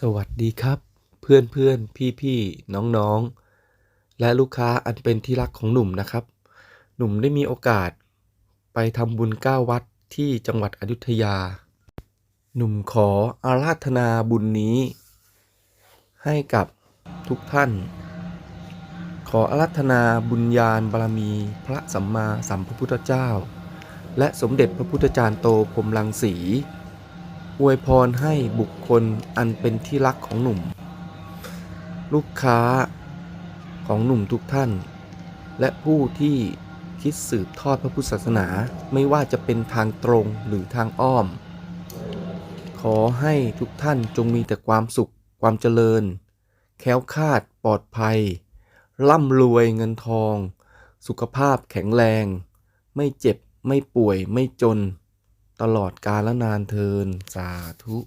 สวัสดีครับ เพื่อนเพื่อนพี่พี่ๆน้องและลูกค้าอันเป็นที่รักของหนุ่มนะครับ หนุ่มได้มีโอกาส ไปทำบุญเก้าวัดที่จังหวัดอยุธยา หนุ่มขออาราธนาบุญนี้ ให้กับทุกท่าน ขออาราธนาบุญญาณบารมี พระสัมมาสัมพุทธเจ้า และสมเด็จพระพุทธจารย์โตพรมรังสี อวยพรให้บุคคลอันเป็นที่รักของหนุ่ม ลูกค้าของหนุ่มทุกท่าน และผู้ที่คิดสืบทอดพระพุทธศาสนาไม่ว่าจะเป็นทางตรงหรือทางอ้อม ขอให้ทุกท่านจงมีแต่ความสุขความเจริญ แค้วคาดปลอดภัย ร่ำรวยเงินทอง สุขภาพแข็งแรง ไม่เจ็บไม่ป่วยไม่จน ตลอดกาลนานเทินสาธุ